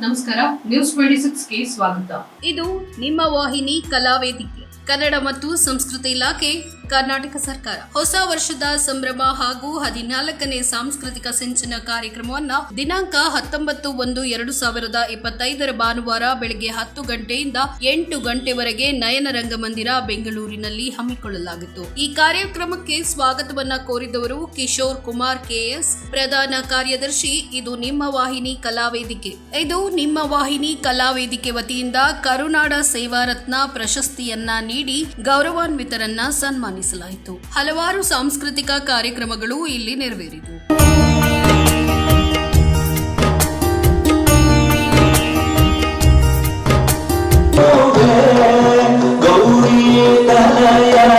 ನಮಸ್ಕಾರ news twenty ಸಿಕ್ಸ್ಗೆ ಸ್ವಾಗತ. ಇದು ನಿಮ್ಮ ವಾಹಿನಿ ಕಲಾವೇದಿಕೆ. ಕನ್ನಡ ಮತ್ತು ಸಂಸ್ಕೃತಿ ಇಲಾಖೆ ಕರ್ನಾಟಕ ಸರ್ಕಾರ ಹೊಸ ವರ್ಷದ ಸಂಭ್ರಮ ಹಾಗೂ ಹದಿನಾಲ್ಕನೇ ಸಾಂಸ್ಕೃತಿಕ ಸಿಂಚನ ಕಾರ್ಯಕ್ರಮವನ್ನ ದಿನಾಂಕ ಹತ್ತೊಂಬತ್ತು ಒಂದು ಎರಡು ಸಾವಿರದ ಇಪ್ಪತ್ತೈದರ ಭಾನುವಾರ ಬೆಳಗ್ಗೆ ಹತ್ತು ಗಂಟೆಯಿಂದ ಎಂಟು ಗಂಟೆವರೆಗೆ ನಯನ ರಂಗಮಂದಿರ ಬೆಂಗಳೂರಿನಲ್ಲಿ ಹಮ್ಮಿಕೊಳ್ಳಲಾಗಿತ್ತು. ಈ ಕಾರ್ಯಕ್ರಮಕ್ಕೆ ಸ್ವಾಗತವನ್ನ ಕೋರಿದವರು ಕಿಶೋರ್ ಕುಮಾರ್ ಕೆಎಸ್ ಪ್ರಧಾನ ಕಾರ್ಯದರ್ಶಿ, ಇದು ನಿಮ್ಮ ವಾಹಿನಿ ಕಲಾವೇದಿಕೆ. ಇದು ನಿಮ್ಮ ವಾಹಿನಿ ಕಲಾವೇದಿಕೆ ವತಿಯಿಂದ ಕರುನಾಡ ಸೇವಾರತ್ನ ಪ್ರಶಸ್ತಿಯನ್ನ ನೀಡಿ ಗೌರವಾನ್ವಿತರನ್ನ ಸನ್ಮಾನಿಸಲಾಯಿತು ಹಲವಾರು ಸಾಂಸ್ಕೃತಿಕ ಕಾರ್ಯಕ್ರಮಗಳು ಇಲ್ಲಿ ನೆರವೇರಿತು. ಧನ್ಯವಾದಗಳು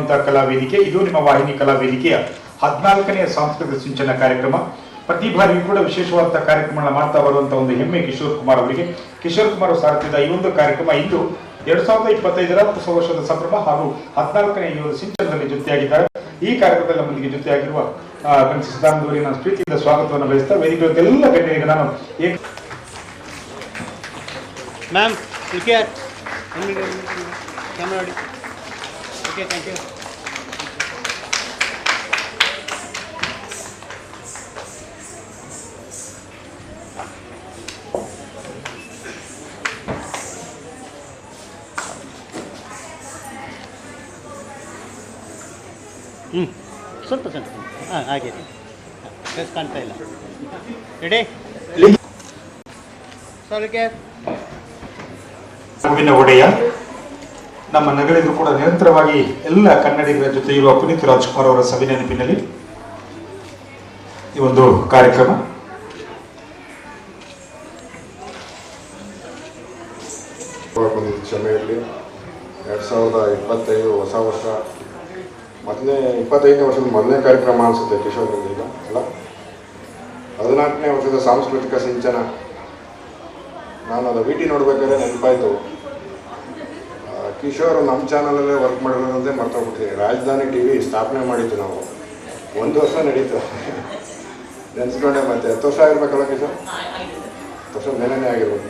ಎನ್ನುವಂತಹ ಕಲಾ ವೇದಿಕೆ ಇದು ನಿಮ್ಮ ವಾಹಿನಿ ಕಲಾ ವೇದಿಕೆಯ ಹದಿನಾಲ್ಕನೆಯ ಸಾಂಸ್ಕೃತಿಕ ಸಿಂಚನ ಕಾರ್ಯಕ್ರಮ. ಪ್ರತಿ ಬಾರಿಯೂ ಕೂಡ ವಿಶೇಷವಾದ ಕಾರ್ಯಕ್ರಮಗಳನ್ನ ಮಾಡ್ತಾ ಬರುವಂತಹ ಒಂದು ಹೆಮ್ಮೆ ಕಿಶೋರ್ ಕುಮಾರ್ ಅವರಿಗೆ. ಕಿಶೋರ್ ಕುಮಾರ್ ಸಾರಥ್ಯದ ಈ ಒಂದು ಕಾರ್ಯಕ್ರಮ ಇಂದು ಎರಡ್ ಸಾವಿರದ ಇಪ್ಪತ್ತೈದರ ಹೊಸ ವರ್ಷದ ಸಂಭ್ರಮ ಹಾಗೂ ಹದಿನಾಲ್ಕನೇ ಈ ಒಂದು ಸಿಂಚನದಲ್ಲಿ ಜೊತೆಯಾಗಿದ್ದಾರೆ. ಈ ಕಾರ್ಯಕ್ರಮದಲ್ಲಿ ನಮ್ಮೊಂದಿಗೆ ಜೊತೆಯಾಗಿರುವ ಅವರಿಗೆ ನಾನು ಪ್ರೀತಿಯಿಂದ ಸ್ವಾಗತವನ್ನು ಬಯಸ್ತಾ ವೇದಿಕೆ ಎಲ್ಲ ಗಣ್ಯರಿಗೆ ನಾನು ma'am camera okay thank you ಹ್ಞೂ ಸ್ವಲ್ಪ ಸ್ವಲ್ಪ ಹಾಂ ಹಾಗೆ. ಫೇಸ್ ಕಾಣ್ತಾ ಇಲ್ಲ. ರೆಡಿ ಸಾರಿ ಕ್ಯಾರ್ ಹೂವಿನ ಒಡೆಯ. ನಮ್ಮ ನಗಳಿದ್ರು ಕೂಡ ನಿರಂತರವಾಗಿ ಎಲ್ಲ ಕನ್ನಡಿಗರ ಜೊತೆ ಇರುವ ಪುನೀತ್ ರಾಜ್ಕುಮಾರ್ ಅವರ ಸಭೆ ನೆನಪಿನಲ್ಲಿ ಈ ಒಂದು ಕಾರ್ಯಕ್ರಮ. ಕ್ಷಮೆಯಲ್ಲಿ ಎರಡು ಸಾವಿರದ ಇಪ್ಪತ್ತೈದು ಹೊಸ ವರ್ಷ. ಮೊದಲನೇ ಇಪ್ಪತ್ತೈದನೇ ವರ್ಷದ ಮೊದಲನೇ ಕಾರ್ಯಕ್ರಮ ಅನಿಸುತ್ತೆ ಕಿಶೋರ್ ಈಗ ಅಲ್ಲ? ಹದಿನಾಲ್ಕನೇ ವರ್ಷದ ಸಾಂಸ್ಕೃತಿಕ ಸಿಂಚನ. ನಾನು ಅದು ಟಿ ನೋಡ್ಬೇಕಾದ್ರೆ ನೆನಪಾಯಿತು. ಕಿಶೋರ್ ನಮ್ಮ ಚಾನಲಲ್ಲೇ ವರ್ಕ್ ಮಾಡಿರೋದಂತೆ ಮರ್ತೋಗ್ಬಿಟ್ಟಿದ್ದೀನಿ ರಾಜಧಾನಿ ಟಿ ವಿ ಸ್ಥಾಪನೆ ಮಾಡಿದ್ದು ನಾವು. ಒಂದು ವರ್ಷ ನಡೀತು. ನೆನೆಸ್ಕೊಂಡೆ ಮತ್ತೆ. ಹತ್ತು ವರ್ಷ ಆಗಿರ್ಬೇಕಲ್ಲ ಕಿಶೋರ್? ಹತ್ತು ವರ್ಷ ಮೇಲೇ ಆಗಿರ್ಬೋದು.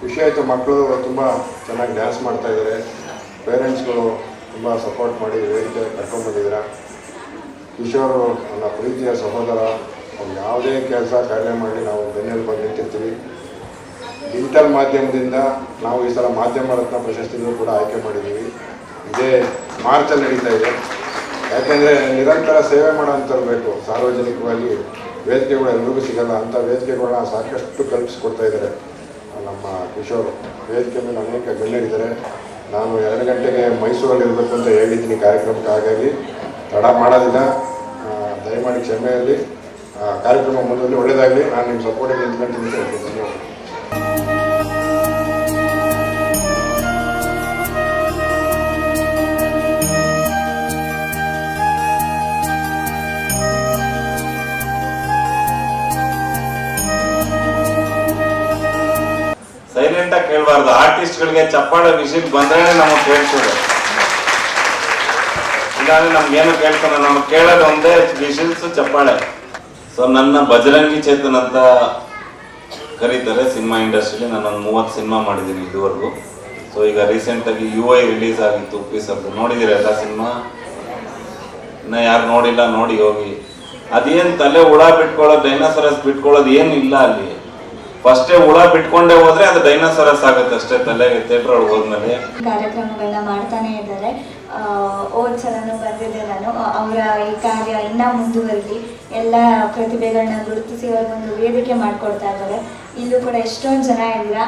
ಖುಷಿ ಆಯಿತು. ಮಕ್ಕಳು ತುಂಬ ಚೆನ್ನಾಗಿ ಡ್ಯಾನ್ಸ್ ಮಾಡ್ತಾ ಇದ್ದಾರೆ ಪೇರೆಂಟ್ಸ್ಗಳು ತುಂಬ ಸಪೋರ್ಟ್ ಮಾಡಿ ವೇದಿಕೆ ಕರ್ಕೊಂಡ್ಬಂದಿದ್ದೀರ ಕಿಶೋರ್ ನನ್ನ ಪ್ರೀತಿಯ ಸಹೋದರ. ಅವ್ರು ಯಾವುದೇ ಕೆಲಸ ಕಾರ್ಯ ಮಾಡಿ ನಾವು ಬೆನ್ನೆಲುಬಾಗಿ ನಿಂತಿರ್ತೀವಿ. ಡಿಜಿಟಲ್ ಮಾಧ್ಯಮದಿಂದ ನಾವು ಈ ಸಲ ಮಾಧ್ಯಮ ರತ್ನ ಪ್ರಶಸ್ತಿಯನ್ನು ಕೂಡ ಆಯ್ಕೆ ಮಾಡಿದ್ದೀವಿ. ಇದೇ ಮಾರ್ಚಲ್ಲಿ ನಡೀತಾ ಇದೆ. ಯಾಕೆಂದರೆ ನಿರಂತರ ಸೇವೆ ಮಾಡೋಂಥವ್ರು ಸಾರ್ವಜನಿಕವಾಗಿ ವೇದಿಕೆಗಳು ಎಲ್ರಿಗೂ ಸಿಗಲ್ಲ. ಅಂಥ ವೇದಿಕೆಗಳನ್ನ ಸಾಕಷ್ಟು ಕಲ್ಪಿಸ್ಕೊಡ್ತಾ ಇದ್ದಾರೆ ನಮ್ಮ ಕಿಶೋರ್. ವೇದಿಕೆ ಮೇಲೆ ಅನೇಕ ಗಣ್ಯರಿದ್ದಾರೆ. ನಾನು ಎರಡು ಗಂಟೆಗೆ ಮೈಸೂರಲ್ಲಿ ಇರಬೇಕು ಅಂತ ಹೇಳಿದ್ದೀನಿ ಕಾರ್ಯಕ್ರಮಕ್ಕೆ. ಹಾಗಾಗಿ ತಡ ಮಾಡೋದಿಲ್ಲ. ದಯಮಾಡಿ ಕ್ಷಮೆಯಲ್ಲಿ ಕಾರ್ಯಕ್ರಮ ಮುಂದೆ ಒಳ್ಳೆಯದಾಗಲಿ ನಾನು ನಿಮ್ಮ ಸಪೋರ್ಟಿಗೆ ನಿಂತ್ಕೊಂತೀನಿ ಕೇಳಬಾರ್ದು ಆರ್ಟಿಸ್ಟ್ಗಳಿಗೆ ಚಪ್ಪಾಳೆ ವಿಸಿಟ್ ಬಂದ್ರೆ ನಮಗೆ ಕೇಳ್ತದೆ. ಇಲ್ಲಾಂದ್ರೆ ನಮ್ಗೇನು ಕೇಳ್ತಾನೆ ನಮಗೆ ಕೇಳೋದು ಒಂದೇ ವಿಷಲ್ಸ್ ಚಪ್ಪಾಳೆ. ಸೊ ನನ್ನ ಬಜರಂಗಿ ಚೇತನ್ ಅಂತ ಕರೀತಾರೆ ಸಿನಿಮಾ ಇಂಡಸ್ಟ್ರಿಲಿ. ನಾನು ಒಂದು ಮೂವತ್ತು ಸಿನಿಮಾ ಮಾಡಿದ್ದೀನಿ ಇದುವರೆಗೂ. ಸೊ ಈಗ ರೀಸೆಂಟಾಗಿ ಯು ಐ ರಿಲೀಸ್ ಆಗಿತ್ತು ಪೀಸ್ ಅಂತ. ನೋಡಿದ್ದೀರ ಎಲ್ಲ ಸಿನಿಮಾ? ಇನ್ನ ಯಾರು ನೋಡಿಲ್ಲ, ನೋಡಿ ಹೋಗಿ. ಅದೇನು ತಲೆ ಹುಳ ಬಿಟ್ಕೊಳ್ಳೋದು ಡೈನಾಸರಸ್ ಬಿಟ್ಕೊಳ್ಳೋದು ಏನು ಇಲ್ಲ ಅಲ್ಲಿ. ಫಸ್ಟೇ ಹುಳ ಬಿಟ್ಕೊಂಡೇ ಹೋದ್ರೆ ಅದು ಡೈನಾಸರಸ್ ಆಗುತ್ತೆ ಅಷ್ಟೇ ತಲೆಗೆ ಥಿಯೇಟರ್ ಒಳಗೆ ಹೋದ್ಮೇಲೆ. ಕಾರ್ಯಕ್ರಮಗಳನ್ನ ಮಾಡ್ತಾನೆ ಇದ್ದಾರೆ. ಓದ್ ಸಲನು ಬಂದಿದ್ದೆ ನಾನು. ಅವರ ಈ ಕಾರ್ಯ ಇನ್ನೂ ಮುಂದುವರೆದಿ ಎಲ್ಲ ಪ್ರತಿಭೆಗಳನ್ನ ಗುರುತಿಸಿ ಅವ್ರಿಗೊಂದು ವೇದಿಕೆ ಮಾಡಿಕೊಡ್ತಾ ಇದ್ದಾರೆ. ಇಲ್ಲೂ ಕೂಡ ಎಷ್ಟೊಂದು ಜನ ಇದ್ದೀರಾ?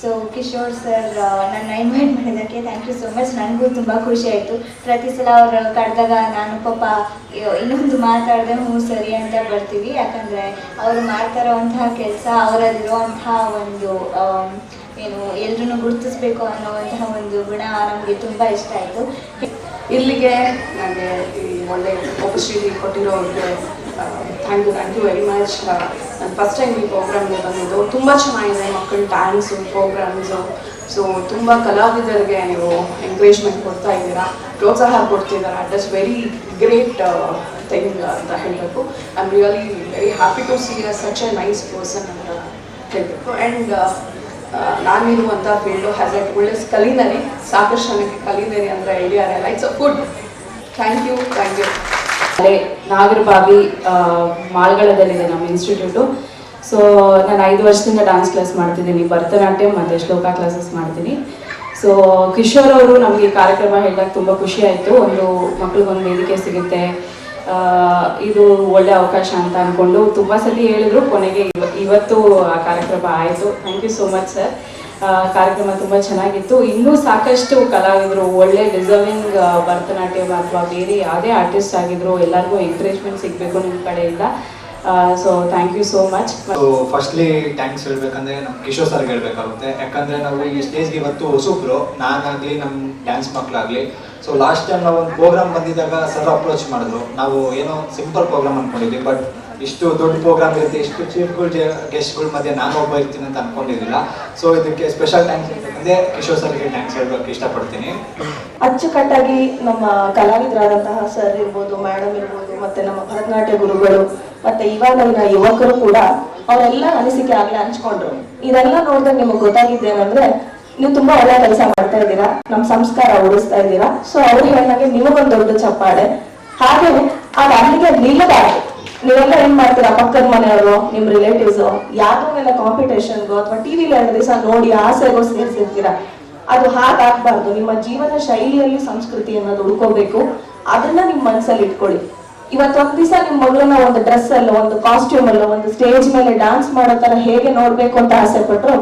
ಸೊ ಕಿಶೋರ್ ಸರ್ ನನ್ನ ಇನ್ವೈಟ್ ಮಾಡಿದ್ದಕ್ಕೆ ಥ್ಯಾಂಕ್ ಯು ಸೊ ಮಚ್ ನನಗೂ ತುಂಬ ಖುಷಿ ಆಯಿತು. ಪ್ರತಿ ಸಲ ಅವರು ಕರೆದಾಗ ನಾನು ಪಾಪ ಇನ್ನೊಂದು ಮಾತಾಡಿದೆ ಹ್ಞೂ ಸರಿ ಅಂತ ಬರ್ತೀವಿ. ಯಾಕಂದರೆ ಅವರು ಮಾಡ್ತಾ ಇರೋವಂತಹ ಕೆಲಸ, ಅವರಲ್ಲಿರುವಂತಹ ಒಂದು ಏನು, ಎಲ್ರನ್ನೂ ಗುರುತಿಸ್ಬೇಕು ಅನ್ನೋವಂತಹ ಒಂದು ಗುಣ ನಮಗೆ ತುಂಬ ಇಷ್ಟ ಆಯಿತು. ಇಲ್ಲಿಗೆ ನನಗೆ ಈ ಒಳ್ಳೆ opportunity ಕೊಟ್ಟಿರೋರಿಗೆ thank you thank you very much ನಾನು ಫಸ್ಟ್ ಟೈಮ್ ಈ ಪ್ರೋಗ್ರಾಮ್ಗೆ ಬಂದಿದ್ದು. ತುಂಬ ಚೆನ್ನಾಗಿದೆ ಮಕ್ಕಳ ಡ್ಯಾನ್ಸು ಪ್ರೋಗ್ರಾಮ್ಸು ಸೊ ತುಂಬ ಕಲಾವಿದರಿಗೆ ನೀವು ಎಂಕರೇಜ್ಮೆಂಟ್ ಕೊಡ್ತಾ ಇದ್ದೀರಾ. ಪ್ರೋತ್ಸಾಹ ಕೊಡ್ತಿದ್ದೀರಾ. ದಟ್ಸ್ ವೆರಿ ಗ್ರೇಟ್ ಥಿಂಗ್ ಅಂತ ಹೇಳಬೇಕು. I am really very happy to see a such a nice person ಅಂತ ಹೇಳಬೇಕು. ಆ್ಯಂಡ್ ನಾನಿರುವಂಥ ಫೀಲ್ಡು ಹ್ಯಾಸ್ ಎಟ್ ಒಳ್ಳೆ ಕಲಿನರಿ, ಸಾಕಷ್ಟು ಜನಕ್ಕೆ ಕಲಿನರಿ ಅಂದರೆ ಐಡಿಯಾ ಇರಲ್ಲ it's a food thank you thank you Nagarbhavi ಮಾಲ್ಗಳದಲ್ಲಿದೆ ನಮ್ಮ ಇನ್ಸ್ಟಿಟ್ಯೂಟು. ಸೊ ನಾನು ಐದು ವರ್ಷದಿಂದ ಡ್ಯಾನ್ಸ್ ಕ್ಲಾಸ್ ಮಾಡ್ತಿದ್ದೀನಿ. ಭರತನಾಟ್ಯಂ ಮತ್ತು ಶ್ಲೋಕ ಕ್ಲಾಸಸ್ ಮಾಡ್ತೀನಿ. ಸೊ ಕಿಶೋರ್ ಅವರು ನಮಗೆ ಈ ಕಾರ್ಯಕ್ರಮ ಹೇಳಿದಾಗ ತುಂಬ ಖುಷಿ ಆಯಿತು. ಒಂದು ಮಕ್ಳಿಗೊಂದು ವೇದಿಕೆ ಸಿಗುತ್ತೆ. ಇದು ಒಳ್ಳೆ ಅವಕಾಶ ಅಂತ ಅಂದ್ಕೊಂಡು ತುಂಬ ಸಲ ಹೇಳಿದ್ರು. ಕೊನೆಗೆ ಇವ- ಇವತ್ತು ಆ ಕಾರ್ಯಕ್ರಮ ಆಯಿತು. Thank you so much sir ಕಾರ್ಯಕ್ರಮ ತುಂಬ ಚೆನ್ನಾಗಿತ್ತು. ಇನ್ನೂ ಸಾಕಷ್ಟು ಕಲಾವಿದರು, ಒಳ್ಳೆ ಡಿಸರ್ವಿಂಗ್ ಭರತನಾಟ್ಯಂ ಅಥವಾ ಬೇರೆ ಯಾವುದೇ ಆರ್ಟಿಸ್ಟ್ ಆಗಿದ್ರು, ಎಲ್ಲರಿಗೂ ಎಂಕರೇಜ್ಮೆಂಟ್ ಸಿಗಬೇಕು ನಿಮ್ಮ ಕಡೆಯಿಂದ. So thank you so much so firstly thanks ಹೇಳ್ಬೇಕಂದ್ರೆ ನಮ್ಮ ಕಿಶೋರ್ ಸರ್ಗೆ ಹೇಳ್ಬೇಕಾಗುತ್ತೆ. ಯಾಕಂದ್ರೆ ನಾವು ಈ ಸ್ಟೇಜ್ಗೆ ಇವತ್ತು ಹೊಸಬ್ರು, ನಾನಾಗಲಿ ನಮ್ಮ ಡ್ಯಾನ್ಸ್ ಮಕ್ಕಳಾಗಲಿ ಸೊ ಲಾಸ್ಟ್ ಟೈಮ್ ನಾವು ಒಂದು ಪ್ರೋಗ್ರಾಮ್ ಬಂದಿದ್ದಾಗ ಸರ್ ಅಪ್ರೋಚ್ ಮಾಡಿದ್ರು. ನಾವು ಏನೋ ಸಿಂಪಲ್ ಪ್ರೋಗ್ರಾಮ್ ಅನ್ಕೊಂಡಿದ್ವಿ ಬಟ್ ಇಷ್ಟು ದೊಡ್ಡ ಪ್ರೋಗ್ರಾಮ್ ಇರುತ್ತೆ, ಇಷ್ಟು ಚೀಫ್ಗಳು ಗೆಸ್ಟ್ಗಳ ಮಧ್ಯೆ ನಾನು ಒಬ್ಬ ಇರ್ತೀನಿ ಅಂತ ಅನ್ಕೊಂಡಿರಲಿಲ್ಲ. ಸೊ ಇದಕ್ಕೆ ಸ್ಪೆಷಲ್ ಥ್ಯಾಂಕ್ಸ್ ಅಂತಂದ್ರೆ ಕಿಶೋರ್ ಸರ್ಗೆ ಥ್ಯಾಂಕ್ಸ್ ಹೇಳ್ಬೇಕು, ಇಷ್ಟಪಡ್ತೀನಿ. ಅಚ್ಚುಕಟ್ಟಾಗಿ ನಮ್ಮ ಕಲಾವಿದರಾದಂತಹ ಸರ್ ಇರ್ಬೋದು ಮೇಡಮ್ ಇರ್ಬೋದು, ಮತ್ತೆ ನಮ್ಮ ಭರತನಾಟ್ಯ ಗುರುಗಳು, ಮತ್ತೆ ಇವಾಗಿನ ಯುವಕರು ಕೂಡ ಅವರೆಲ್ಲ ಅನಿಸಿಕೆ ಆಗಲೇ ಹಂಚ್ಕೊಂಡ್ರು. ಇದೆಲ್ಲ ನೋಡಿದ್ರೆ ನಿಮಗೆ ಗೊತ್ತಾಗಿದ್ದೇನಂದ್ರೆ ನೀವು ತುಂಬಾ ಒಳ್ಳೆ ಕೆಲಸ ಮಾಡ್ತಾ ಇದ್ದೀರಾ ನಮ್ಮ ಸಂಸ್ಕಾರ ಉಳಿಸ್ತಾ ಇದ್ದೀರಾ. ಸೊ ಅವ್ರು ಹೇಳಿದಾಗೆ ನಿಮಗೊಂದು ದೊಡ್ಡ ಚಪ್ಪಾಳೆ. ಹಾಗೆ ಅದು ಅಲ್ಲಿಗೆ ನಿಲ್ಲಬಾರ್ದು ನೀವೆಲ್ಲ ಏನ್ ಮಾಡ್ತೀರಾ? ಪಕ್ಕದ ಮನೆಯವರು, ನಿಮ್ ರಿಲೇಟಿವ್ಸ್ ಯಾವ್ದೋ ಕಾಂಪಿಟೇಷನ್ ಅಥವಾ ಟಿವಿ ಎರಡು ದಿವಸ ನೋಡಿ ಆಸೆಗೋ ಸೇರಿಸಿರ್ತೀರಾ? ಅದು ಹಾಗಾಗ್ಬಾರ್ದು. ನಿಮ್ಮ ಜೀವನ ಶೈಲಿಯಲ್ಲಿ ಸಂಸ್ಕೃತಿ ಅನ್ನೋದು ಉಳ್ಕೋಬೇಕು. ಅದನ್ನ ನಿಮ್ ಮನ್ಸಲ್ಲಿ ಇಟ್ಕೊಳ್ಳಿ. ಇವತ್ತೊಂದ್ ದಿವಸ ನಿಮ್ ಮಗಳನ್ನ ಒಂದು ಡ್ರೆಸ್ ಅಲ್ಲ, ಒಂದು ಕಾಸ್ಟ್ಯೂಮ್ ಅಲ್ಲೋ, ಒಂದು ಸ್ಟೇಜ್ ಮೇಲೆ ಡಾನ್ಸ್ ಮಾಡೋ ತರ ಹೇಗೆ ನೋಡ್ಬೇಕು ಅಂತ ಆಸೆ ಪಟ್ರು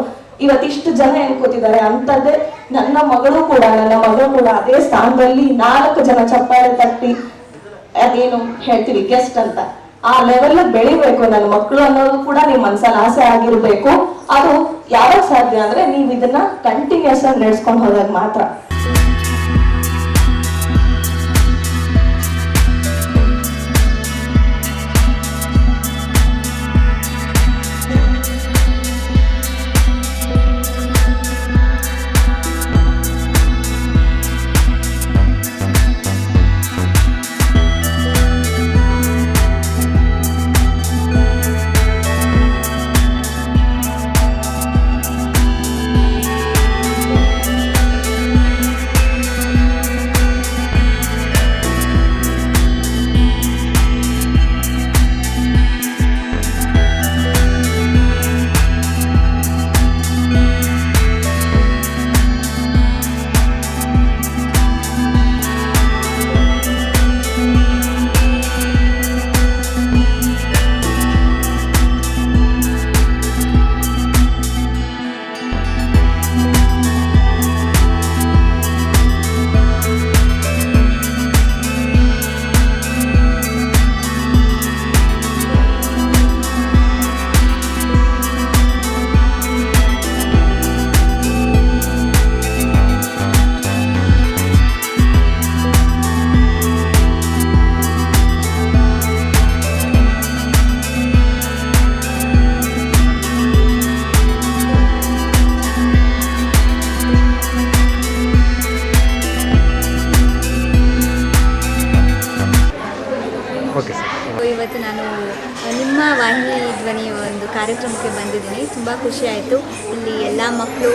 ಇವತ್ತಿಷ್ಟು ಜನ ಏನ್ ಕೂತಿದ್ದಾರೆ ಅಂತದ್ದೇ ನನ್ನ ಮಗಳು ಕೂಡ, ನನ್ನ ಮಗಳು ಕೂಡ ಅದೇ ಸ್ಥಾನದಲ್ಲಿ ನಾಲ್ಕು ಜನ ಚಪ್ಪಾಳೆ ತಟ್ಟಿ, ಅದೇನು ಹೇಳ್ತೀವಿ ಗೆಸ್ಟ್ ಅಂತ. ಆ ಲೆವೆಲ್ ಬೆಳಿಬೇಕು. ನನ್ನ ಮಕ್ಕಳು ಅನ್ನೋದು ಕೂಡ ನಿಮ್ ಮನ್ಸಲ್ಲಿ ಆಸೆ ಆಗಿರ್ಬೇಕು. ಅದು ಯಾವಾಗ ಸಾಧ್ಯ ಅಂದ್ರೆ ನೀವ್ ಇದನ್ನ ಕಂಟಿನ್ಯೂಸ್ ಆಗಿ ನಡೆಸ್ಕೊಂಡು ಹೋದಾಗ ಮಾತ್ರ. Okay sir. ಇವತ್ತು ನಾನು ನಿಮ್ಮ ವಾಹಿನಿ ಧ್ವನಿ ಒಂದು ಕಾರ್ಯಕ್ರಮಕ್ಕೆ ಬಂದಿದ್ದೀನಿ. ತುಂಬ ಖುಷಿ ಆಯಿತು. ಇಲ್ಲಿ ಎಲ್ಲ ಮಕ್ಕಳು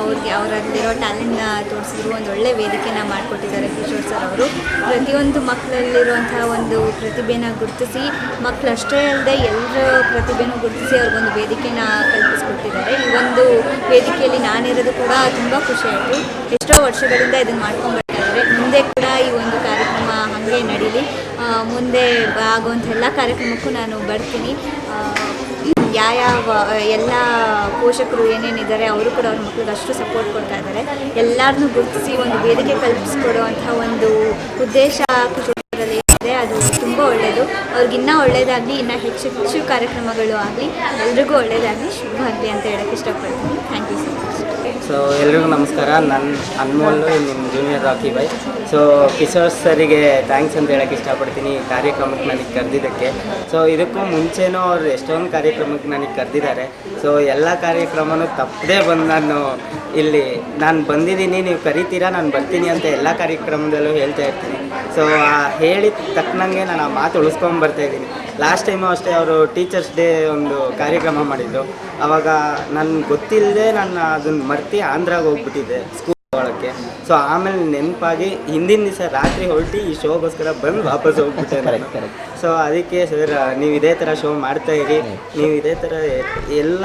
ಅವ್ರಿಗೆ, ಅವರಲ್ಲಿರೋ ಟ್ಯಾಲೆಂಟ್ನ ತೋರಿಸಿದ್ರು. ಒಂದು ಒಳ್ಳೆ ವೇದಿಕೆನ ಮಾಡಿಕೊಟ್ಟಿದ್ದಾರೆ ಕಿಶೋರ್ ಸರ್ ಅವರು. ಪ್ರತಿಯೊಂದು ಮಕ್ಕಳಲ್ಲಿರುವಂತಹ ಒಂದು ಪ್ರತಿಭೆನ ಗುರುತಿಸಿ ಮಕ್ಕಳು ಅಷ್ಟೇ ಅಲ್ಲದೆ ಎಲ್ಲರ ಪ್ರತಿಭೆನೂ ಗುರುತಿಸಿ ಅವ್ರಿಗೊಂದು ವೇದಿಕೆನ ಕಲ್ಪಿಸ್ಕೊಟ್ಟಿದ್ದಾರೆ. ಈ ಒಂದು ವೇದಿಕೆಯಲ್ಲಿ ನಾನಿರೋದು ಕೂಡ ತುಂಬ ಖುಷಿ ಆಯಿತು. ಎಷ್ಟೋ ವರ್ಷಗಳಿಂದ ಇದನ್ನು ಮಾಡ್ಕೊಂಡು ಬರ್ತಾ ಇದ್ದಾರೆ. ಮುಂದೆ ಕೂಡ ಈ ಒಂದು ಕಾರ್ಯಕ್ರಮ ಹಾಗೆ ನಡೀಲಿ. ಮುಂದೆ ಆಗುವಂಥ ಎಲ್ಲ ಕಾರ್ಯಕ್ರಮಕ್ಕೂ ನಾನು ಬರ್ತೀನಿ. ಯಾವ್ಯಾವ ಎಲ್ಲ ಪೋಷಕರು ಏನೇನಿದ್ದಾರೆ ಅವರು ಕೂಡ ಅವ್ರ ಮಕ್ಕಳಿಗೆ ಅಷ್ಟು ಸಪೋರ್ಟ್ ಕೊಡ್ತಾ ಇದ್ದಾರೆ. ಎಲ್ಲರನ್ನೂ ಗುರುತಿಸಿ ಒಂದು ವೇದಿಕೆ ಕಲ್ಪಿಸ್ಕೊಡುವಂಥ ಒಂದು ಉದ್ದೇಶ ಕಿಶೋರಲ್ಲಿ ಇದೆ ಅದು ತುಂಬ ಒಳ್ಳೆಯದು ಅವ್ರಿಗಿನ್ನೂ ಒಳ್ಳೆಯದಾಗಲಿ ಇನ್ನೂ ಹೆಚ್ಚು ಹೆಚ್ಚು ಕಾರ್ಯಕ್ರಮಗಳು ಆಗಲಿ, ಎಲ್ರಿಗೂ ಒಳ್ಳೆಯದಾಗಲಿ ಶುಭ ಆಗಲಿ ಅಂತ ಹೇಳೋಕ್ಕೆ ಇಷ್ಟಪಡ್ತೀನಿ. Thank you so much so ಎಲ್ರಿಗೂ ನಮಸ್ಕಾರ. ನನ್ನ ಅನ್ಮೋಲ್ ನಿಮ್ಮ ಜೂನಿಯರ್ ರಾಕಿ ಬಾಯ್ ಸೊ ಕಿಶೋರ್ ಸರಿಗೆ ಥ್ಯಾಂಕ್ಸ್ ಅಂತ ಹೇಳೋಕ್ಕೆ ಇಷ್ಟಪಡ್ತೀನಿ ಈ ಕಾರ್ಯಕ್ರಮಕ್ಕೆ ನನಗೆ ಕರೆದಿದ್ದಕ್ಕೆ. ಸೊ ಇದಕ್ಕೂ ಮುಂಚೆನೂ ಅವ್ರು ಎಷ್ಟೊಂದು ಕಾರ್ಯಕ್ರಮಕ್ಕೆ ನನಗೆ ಕರೆದಿದ್ದಾರೆ. ಸೊ ಎಲ್ಲ ಕಾರ್ಯಕ್ರಮನೂ ತಪ್ಪದೇ ಬಂದು ನಾನು ಇಲ್ಲಿ, ನಾನು ಬಂದಿದ್ದೀನಿ, ನೀವು ಕರಿತೀರಾ, ನಾನು ಬರ್ತೀನಿ ಅಂತ ಎಲ್ಲ ಕಾರ್ಯಕ್ರಮದಲ್ಲೂ ಹೇಳ್ತಾ ಇರ್ತೀನಿ. ಸೊ ಹೇಳಿದ ತಕ್ಕನಂಗೆ ನಾನು ಆ ಮಾತು ಉಳಿಸ್ಕೊಂಬರ್ತಾ ಇದ್ದೀನಿ. ಲಾಸ್ಟ್ ಟೈಮು ಅಷ್ಟೇ ಅವರು ಟೀಚರ್ಸ್ ಡೇ ಒಂದು ಕಾರ್ಯಕ್ರಮ ಮಾಡಿದ್ದರು ಆವಾಗ ನನ್ಗೆ ಗೊತ್ತಿಲ್ಲದೆ ನಾನು ಅದನ್ನು ಮರ್ತಿ ಆಂಧ್ರಾಗೆ ಹೋಗ್ಬಿಟ್ಟಿದ್ದೆ. ಸ್ಕೂಲ್ ಒಳಕ್ಕೆ. ಸೊ ಆಮೇಲೆ ನೆನಪಾಗಿ ಹಿಂದಿನ ದಿವಸ ರಾತ್ರಿ ಹೊರಟಿ ಈ ಶೋಗೋಸ್ಕರ ಬಂದು ವಾಪಸ್ ಹೋಗ್ಬಿಟ್ಟೆ ಸೊ ಅದಕ್ಕೆ ಸರ್ ನೀವು ಇದೇ ಥರ ಶೋ ಮಾಡ್ತಾ ಇರಿ. ನೀವು ಇದೇ ಥರ ಎಲ್ಲ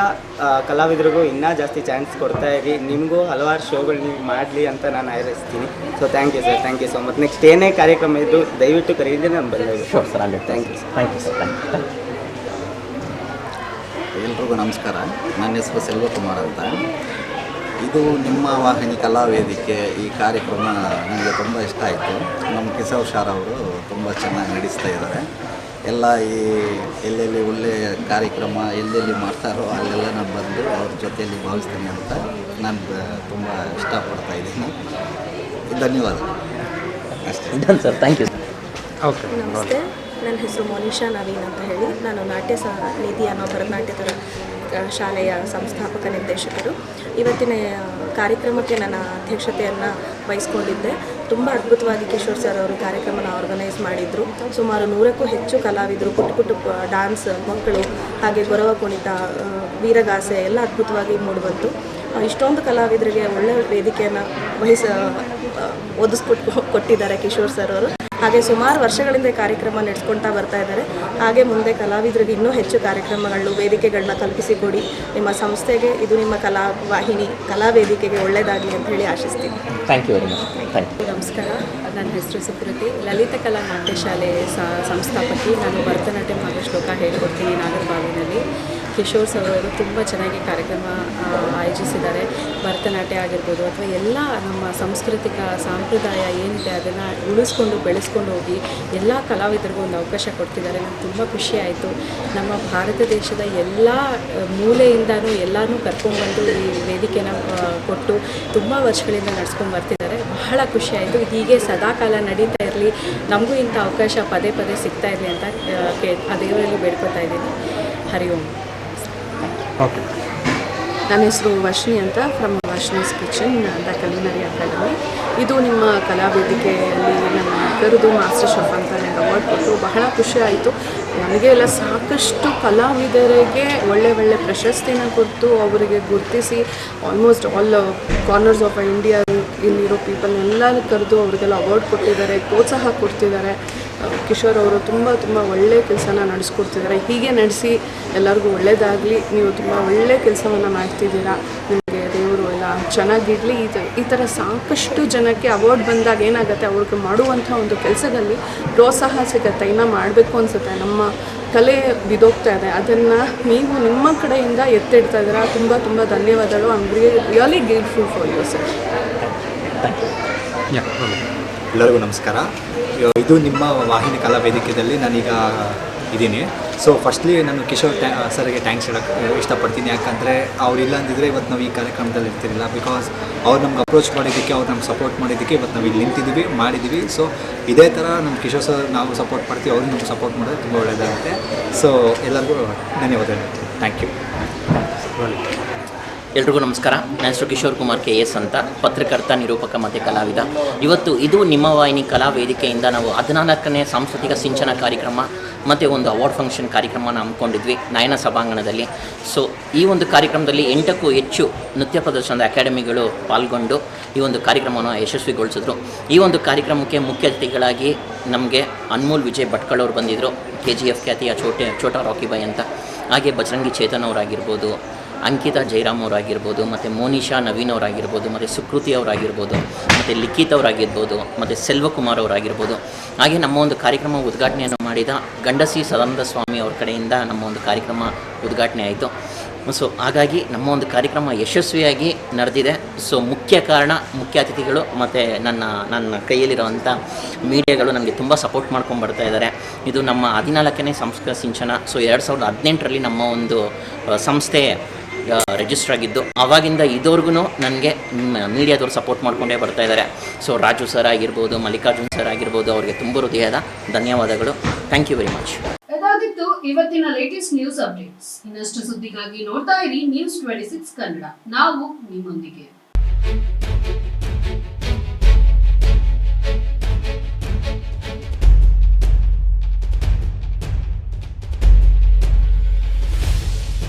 ಕಲಾವಿದರಿಗೂ ಇನ್ನೂ ಜಾಸ್ತಿ ಚಾನ್ಸ್ ಕೊಡ್ತಾ ಇರಿ. ನಿಮಗೂ ಹಲವಾರು ಶೋಗಳು ನೀವು ಮಾಡಲಿ ಅಂತ ನಾನು ಹಾರೈಸ್ತೀನಿ so thank you sir thank you so much next ಏನೇ ಕಾರ್ಯಕ್ರಮ ಇದ್ದು ದಯವಿಟ್ಟು ಕರೀರಿ ನಾನು ಬಂದಾಗ sure sir thank you sir thank you sir ಎಲ್ರಿಗೂ ನಮಸ್ಕಾರ. ನನ್ನ ಹೆಸರು ಸೆಲ್ವಕುಮಾರ್ ಅಂತ. ಇದು ನಿಮ್ಮ ವಾಹಿನಿ ಕಲಾವೇದಿಕೆ ಈ ಕಾರ್ಯಕ್ರಮ ನನಗೆ ತುಂಬ ಇಷ್ಟ ಆಯಿತು. ನಮ್ಮ ಕಿಶೋರ್ ಶಾರ್ ಅವರು ತುಂಬ ಚೆನ್ನಾಗಿ ನಡೆಸ್ತಾ ಇದ್ದಾರೆ. ಎಲ್ಲ ಈ ಎಲ್ಲೆಲ್ಲಿ ಒಳ್ಳೆಯ ಕಾರ್ಯಕ್ರಮ ಎಲ್ಲೆಲ್ಲಿ ಮಾಡ್ತಾರೋ ಅಲ್ಲೆಲ್ಲ ನಾನು ಬಂದು ಅವ್ರ ಜೊತೆಯಲ್ಲಿ ಭಾವಿಸ್ತೀನಿ ಅಂತ ನಾನು ತುಂಬ ಇಷ್ಟಪಡ್ತಾ ಇದ್ದೀನಿ. ಧನ್ಯವಾದ. ಅಷ್ಟೇ. Done sir thank you okay ನಮಸ್ತೆ. ನನ್ನ ಹೆಸರು ಮೋನಿಶಾ ನವೀನ್ ಅಂತ ಹೇಳಿ. ನಾನು ನಾಟ್ಯ ಸಹ ನಿಧಿ ಅನ್ನೋ ಭರತನಾಟ್ಯದ ಶಾಲೆಯ ಸಂಸ್ಥಾಪಕ ನಿರ್ದೇಶಕರು. ಇವತ್ತಿನ ಕಾರ್ಯಕ್ರಮಕ್ಕೆ ನನ್ನ ಅಧ್ಯಕ್ಷತೆಯನ್ನು ವಹಿಸ್ಕೊಂಡಿದ್ದೆ. ತುಂಬ ಅದ್ಭುತವಾಗಿ ಕಿಶೋರ್ ಸರ್ ಅವರು ಕಾರ್ಯಕ್ರಮನ ಆರ್ಗನೈಸ್ ಮಾಡಿದರು. ಸುಮಾರು ನೂರಕ್ಕೂ ಹೆಚ್ಚು ಕಲಾವಿದರು, ಪುಟ್ಟ ಪುಟ್ಟ ಡ್ಯಾನ್ಸ್ ಮಕ್ಕಳು, ಹಾಗೆ ಗೊರವ ಕುಣಿತ ವೀರಗಾಸೆ ಎಲ್ಲ ಅದ್ಭುತವಾಗಿ ಮೂಡಿಬಂತು. ಇಷ್ಟೊಂದು ಕಲಾವಿದರಿಗೆ ಒಳ್ಳೆಯ ವೇದಿಕೆಯನ್ನು ವಹಿಸ ಒದಿಸ್ಕೊಟ್ಟು ಕೊಟ್ಟಿದ್ದಾರೆ ಕಿಶೋರ್ ಸರ್ ಅವರು. ಹಾಗೆ ಸುಮಾರು ವರ್ಷಗಳಿಂದ ಕಾರ್ಯಕ್ರಮ ನಡೆಸ್ಕೊಳ್ತಾ ಬರ್ತಾ ಇದ್ದಾರೆ. ಹಾಗೆ ಮುಂದೆ ಕಲಾವಿದರಿಗೆ ಇನ್ನೂ ಹೆಚ್ಚು ಕಾರ್ಯಕ್ರಮಗಳು ವೇದಿಕೆಗಳನ್ನ ಕಲ್ಪಿಸಿಕೊಡಿ ನಿಮ್ಮ ಸಂಸ್ಥೆಗೆ ಇದು ನಿಮ್ಮ ಕಲಾ ವಾಹಿನಿ ಕಲಾ ವೇದಿಕೆಗೆ ಒಳ್ಳೆಯದಾಗಲಿ ಅಂತ ಹೇಳಿ ಆಶಿಸ್ತೀನಿ. Thank you very much thank you ನಮಸ್ಕಾರ. ನನ್ನ ಹೆಸರು ಸುಕೃತಿ. ಲಲಿತ ಕಲಾ ನಾಟ್ಯ ಶಾಲೆ ಸ- ಸಂಸ್ಥಾಪಕಿ. ನಾನು ಭರತನಾಟ್ಯ ಹಾಗೂ ಶ್ಲೋಕ ಹೇಳ್ಕೊಡ್ತೀನಿ ನಾಗರಬಾವಿನಲ್ಲಿ. ಕಿಶೋರ್ ಸರ್ ಅವರು ತುಂಬ ಚೆನ್ನಾಗಿ ಕಾರ್ಯಕ್ರಮ ಆಯೋಜಿಸಿದ್ದಾರೆ. ಭರತನಾಟ್ಯ ಆಗಿರ್ಬೋದು ಅಥವಾ ಎಲ್ಲ ನಮ್ಮ ಸಾಂಸ್ಕೃತಿಕ, ಸಾಂಪ್ರದಾಯ ಏನಿದೆ ಅದನ್ನು ಉಳಿಸ್ಕೊಂಡು ಬೆಳೆಸ್ಕೊಂಡು ಹೋಗಿ ಎಲ್ಲ ಕಲಾವಿದರಿಗೂ ಒಂದು ಅವಕಾಶ ಕೊಡ್ತಿದ್ದಾರೆ. ನಂಗೆ ತುಂಬ ಖುಷಿಯಾಯಿತು ನಮ್ಮ ಭಾರತ ದೇಶದ ಎಲ್ಲ ಮೂಲೆಯಿಂದನೂ ಎಲ್ಲನೂ ಕರ್ಕೊಂಡ್ಬಂದು ಈ ವೇದಿಕೆನ ಕೊಟ್ಟು ತುಂಬ ವರ್ಷಗಳಿಂದ ನಡ್ಸ್ಕೊಂಡು ಬರ್ತಿದ್ದಾರೆ. ಬಹಳ ಖುಷಿಯಾಯಿತು ಹೀಗೆ ಸದಾಕಾಲ ನಡೀತಾ ಇರಲಿ. ನಮಗೂ ಇಂಥ ಅವಕಾಶ ಪದೇ ಪದೇ ಸಿಗ್ತಾ ಇರಲಿ ಅಂತ ಕೇ ದೇವರಲ್ಲಿ ಬೇಡ್ಕೊತಾ ಇದ್ದೀನಿ. ಹರಿ ಓಂ. ಓಕೆ. ನನ್ನ ಹೆಸರು ವರ್ಷಿಣಿ ಅಂತ from Varshini's kitchen the culinary academy ಇದು ನಿಮ್ಮ ಕಲಾ ವೇದಿಕೆಯಲ್ಲಿ ನನ್ನ ಕರೆದು ಮಾಸ್ಟರ್ ಶೆಫ್ ಅಂತ ನನಗೆ ಅವಾರ್ಡ್ ಕೊಟ್ಟು ಬಹಳ ಖುಷಿ ಆಯಿತು. ನನಗೆ ಎಲ್ಲ ಸಾಕಷ್ಟು ಕಲಾವಿದರಿಗೆ ಒಳ್ಳೆ ಒಳ್ಳೆ ಪ್ರಶಸ್ತಿನ ಕೊಟ್ಟು ಅವರಿಗೆ ಗುರುತಿಸಿ almost all corners of India ಇಲ್ಲಿರೋ ಪೀಪಲ್ನೆಲ್ಲ ಕರೆದು ಅವರಿಗೆಲ್ಲ ಅವಾರ್ಡ್ ಕೊಟ್ಟಿದ್ದಾರೆ, ಪ್ರೋತ್ಸಾಹ ಕೊಡ್ತಿದ್ದಾರೆ. ಕಿಶೋರ್ ಅವರು ತುಂಬ ತುಂಬ ಒಳ್ಳೆಯ ಕೆಲಸನ ನಡೆಸ್ಕೊಡ್ತಿದ್ದಾರೆ. ಹೀಗೆ ನಡೆಸಿ ಎಲ್ಲರಿಗೂ ಒಳ್ಳೆಯದಾಗಲಿ ನೀವು ತುಂಬ ಒಳ್ಳೆಯ ಕೆಲಸವನ್ನು ಮಾಡ್ತಿದ್ದೀರಾ. ನಿಮಗೆ ದೇವರು ಎಲ್ಲ ಚೆನ್ನಾಗಿರಲಿ. ಈ ಥರ ಈ ಥರ ಸಾಕಷ್ಟು ಜನಕ್ಕೆ ಅವಾರ್ಡ್ ಬಂದಾಗ ಏನಾಗುತ್ತೆ? ಅವ್ರಿಗೆ ಮಾಡುವಂಥ ಒಂದು ಕೆಲಸದಲ್ಲಿ ಪ್ರೋತ್ಸಾಹ ಸಿಗುತ್ತೆ. ಇನ್ನೂ ಮಾಡಬೇಕು ಅನಿಸುತ್ತೆ. ನಮ್ಮ ಕಲೆ ಬಿದೋಗ್ತಾ ಇದೆ. ಅದನ್ನು ನೀವು ನಿಮ್ಮ ಕಡೆಯಿಂದ ಎತ್ತಿಡ್ತಾ ಇದ್ದೀರಾ? ತುಂಬ ತುಂಬ ಧನ್ಯವಾದಗಳು. Am really grateful for you sir yeah ಎಲ್ಲರಿಗೂ ನಮಸ್ಕಾರ. ಇದು ನಿಮ್ಮ ವಾಹಿನಿ ಕಲಾ ವೇದಿಕೆಯಲ್ಲಿ ನಾನೀಗ ಇದ್ದೀನಿ. ಸೊ ಫಸ್ಟ್ಲಿ ನಾನು ಕಿಶೋರ್ ಟ್ಯಾ ಸರ್ಗೆ ಥ್ಯಾಂಕ್ಸ್ ಹೇಳೋಕ್ಕೆ ಇಷ್ಟಪಡ್ತೀನಿ. ಯಾಕಂದರೆ ಇಲ್ಲ ಅಂದಿದ್ರೆ ಇವತ್ತು ನಾವು ಈ ಕಾರ್ಯಕ್ರಮದಲ್ಲಿ ಇರ್ತಿರಲಿಲ್ಲ. ಬಿಕಾಸ್ ಅವ್ರು ನಮ್ಗೆ ಅಪ್ರೋಚ್ ಮಾಡಿದ್ದಕ್ಕೆ, ಅವ್ರು ನಮ್ಗೆ ಸಪೋರ್ಟ್ ಮಾಡಿದ್ದಕ್ಕೆ ಇವತ್ತು ನಾವು ಇಲ್ಲಿ ನಿಂತಿದ್ದೀವಿ, ಮಾಡಿದ್ದೀವಿ. ಸೊ ಇದೇ ಥರ ನಮ್ಮ ಕಿಶೋರ್ ಸರ್ ನಾವು ಸಪೋರ್ಟ್ ಮಾಡ್ತೀವಿ, ಅವ್ರು ನಮ್ಗೆ ಸಪೋರ್ಟ್ ಮಾಡೋದು ತುಂಬ ಒಳ್ಳೆಯದಾಗುತ್ತೆ ಸೊ ಎಲ್ಲರಿಗೂ ಧನ್ಯವಾದಗಳು. ಥ್ಯಾಂಕ್ ಯು ಎಲ್ರಿಗೂ ನಮಸ್ಕಾರ. ನನ್ನ ಕಿಶೋರ್ ಕುಮಾರ್ ಕೆ ಎಸ್ ಅಂತ. ಪತ್ರಕರ್ತ, ನಿರೂಪಕ ಮತ್ತು ಕಲಾವಿದ. ಇವತ್ತು ಇದು ನಿಮ್ಮ ವಾಹಿನಿ ಕಲಾ ವೇದಿಕೆಯಿಂದ ನಾವು ಹದಿನಾಲ್ಕನೇ ಸಾಂಸ್ಕೃತಿಕ ಸಿಂಚನ ಕಾರ್ಯಕ್ರಮ ಮತ್ತು ಒಂದು ಅವಾರ್ಡ್ ಫಂಕ್ಷನ್ ಕಾರ್ಯಕ್ರಮನ ಹಮ್ಮಿಕೊಂಡಿದ್ವಿ, ನಯನ ಸಭಾಂಗಣದಲ್ಲಿ. ಸೊ ಈ ಒಂದು ಕಾರ್ಯಕ್ರಮದಲ್ಲಿ ಎಂಟಕ್ಕೂ ಹೆಚ್ಚು ನೃತ್ಯ ಪ್ರದರ್ಶನದ ಅಕಾಡೆಮಿಗಳು ಪಾಲ್ಗೊಂಡು ಈ ಒಂದು ಕಾರ್ಯಕ್ರಮವನ್ನು ಯಶಸ್ವಿಗೊಳಿಸಿದ್ರು. ಈ ಒಂದು ಕಾರ್ಯಕ್ರಮಕ್ಕೆ ಮುಖ್ಯ ಅತಿಥಿಗಳಾಗಿ ನಮಗೆ ಅನ್ಮೋಲ್ ವಿಜಯ್ ಭಟ್ಕಳ್ ಅವರು ಬಂದಿದ್ದರು ಕೆ ಜಿ ಎಫ್ ಖ್ಯಾತಿಯ ಚೋಟೆ ಚೋಟಾ ರಾಕಿ ಬಾಯ್ ಅಂತ. ಹಾಗೆ ಬಜರಂಗಿ ಚೇತನ್ ಅವರಾಗಿರ್ಬೋದು ಅಂಕಿತಾ ಜೈರಾಮ್ ಅವರಾಗಿರ್ಬೋದು, ಮತ್ತು ಮೋನಿಶಾ ನವೀನ್ ಅವರಾಗಿರ್ಬೋದು, ಮತ್ತು ಸುಕೃತಿ ಅವರಾಗಿರ್ಬೋದು, ಮತ್ತು ಲಿಖಿತ್ ಅವರಾಗಿರ್ಬೋದು, ಮತ್ತು ಸೆಲ್ವಕುಮಾರ್ ಅವರಾಗಿರ್ಬೋದು. ಹಾಗೆ ನಮ್ಮ ಒಂದು ಕಾರ್ಯಕ್ರಮ ಉದ್ಘಾಟನೆಯನ್ನು ಮಾಡಿದ ಗಂಡಸಿ ಸದಾನಂದ ಸ್ವಾಮಿ ಅವ್ರ ಕಡೆಯಿಂದ ನಮ್ಮ ಒಂದು ಕಾರ್ಯಕ್ರಮ ಉದ್ಘಾಟನೆ ಆಯಿತು. ಸೊ, ಹಾಗಾಗಿ ನಮ್ಮ ಒಂದು ಕಾರ್ಯಕ್ರಮ ಯಶಸ್ವಿಯಾಗಿ ನಡೆದಿದೆ. ಸೊ, ಮುಖ್ಯ ಕಾರಣ, ಮುಖ್ಯ ಅತಿಥಿಗಳು, ಮತ್ತು ನನ್ನ ನನ್ನ ಕೈಯಲ್ಲಿರುವಂಥ ಮೀಡಿಯಾಗಳು ನಮಗೆ ತುಂಬ ಸಪೋರ್ಟ್ ಮಾಡ್ಕೊಂಡು ಬರ್ತಾ ಇದ್ದಾರೆ. ಇದು ನಮ್ಮ ಹದಿನಾಲ್ಕನೇ ಸಂಸ್ಕೃತ ಸಿಂಚನ. ಸೊ, ಎರಡು ಸಾವಿರದ ಹದಿನೆಂಟರಲ್ಲಿ ನಮ್ಮ ಒಂದು ಸಂಸ್ಥೆ ರಿಜಿಸ್ಟರ್ ಆಗಿದ್ದು. ಆವಾಗಿಂದ ಇದುವರೆಗೂ ನನಗೆ ಮೀಡಿಯಾದವ್ರು ಸಪೋರ್ಟ್ ಮಾಡ್ಕೊಂಡೇ ಬರ್ತಾ ಇದ್ದಾರೆ ಸೊ ರಾಜು ಸರ್ ಆಗಿರ್ಬೋದು, ಮಲ್ಲಿಕಾರ್ಜುನ್ ಸರ್ ಆಗಿರ್ಬೋದು, ಅವರಿಗೆ ತುಂಬ ಹೃದಯದ ಧನ್ಯವಾದಗಳು. ಥ್ಯಾಂಕ್ ಯು ವೆರಿ ಮಚ್ ಇದಾಗಿತ್ತು ಇವತ್ತಿನ ಲೇಟೆಸ್ಟ್ ನ್ಯೂಸ್ ಅಪ್ಡೇಟ್ಸ್ ಇನ್ನಷ್ಟು ಸುದ್ದಿಗಾಗಿ ನೋಡ್ತಾ ಇರಿ ನ್ಯೂಸ್ ಟ್ವೆಂಟಿ ಸಿಕ್ಸ್ ಕನ್ನಡ. ನಾವು ನಿಮ್ಮೊಂದಿಗೆ.